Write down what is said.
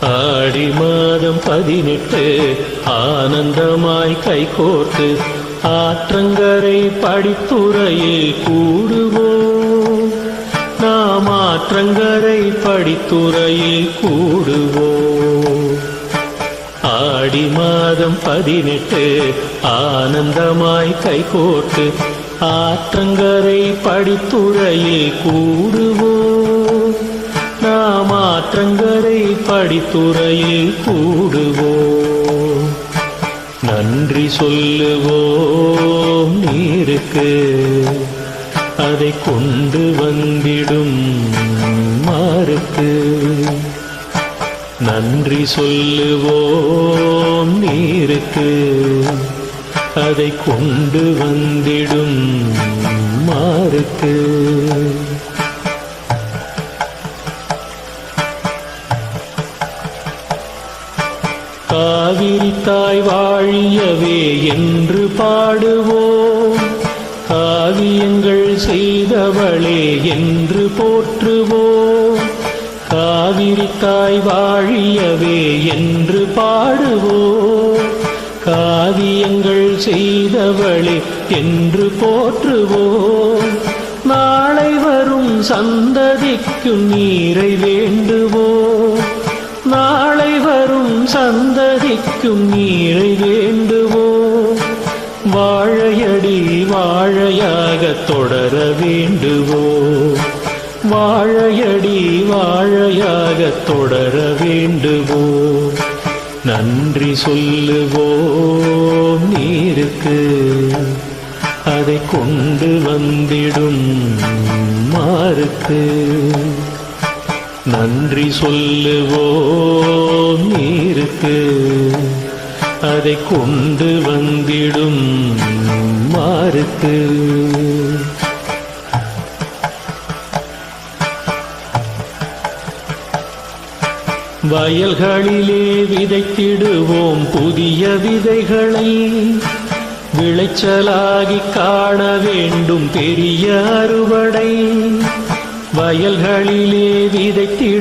ஆடி மாதம் பதினெட்டு ஆனந்தமாய் கைகோர்த்து ஆற்றங்கரை படித்துறையில் கூடுவோம். நாம் ஆற்றங்கரை படித்துறையில் கூடுவோம். ஆடி மாதம் பதினெட்டு ஆனந்தமாய் கைகோர்த்து ஆற்றங்கரை படித்துறையில் கூடுவோம். நாம் ஆற்றங்கரை படித்துறையில் கூடுவோம். நன்றி சொல்லுவோம் நீருக்கு. அதை கொண்டு வந்திடும் மாருக்கு. நன்றி சொல்லுவோம் நீருக்கு. அதை கொண்டு வந்திடும் மாருக்கு. காவிரி தாய் வாழியவே என்று பாடுவோம். காவியங்கள் செய்தவளே என்று போற்றுவோம். காவிரி தாய் வாழியவே என்று பாடுவோம். காவியங்கள் செய்தவளே என்று போற்றுவோம். நாளை வரும் சந்ததிக்கு நீரை வேண்டும் வாய்க்கும் நீரை வேண்டுவோ? வாழையடி வாழையாக தொடர வேண்டுவோ? வாழையடி வாழையாக தொடர வேண்டுவோ? நன்றி சொல்லுவோம் நீருக்கு. அதை கொண்டு வந்திடும் மாருக்கு. நன்றி சொல்லுவோம் நீருக்கு. அதை கொண்டு வந்திடும் மாருக்கு வயல்களிலே விதைத்திடுவோம் புதிய விதைகளை. விளைச்சலாகி காண வேண்டும் பெரிய அறுவடை. வயல்களிலே விதைத்திடு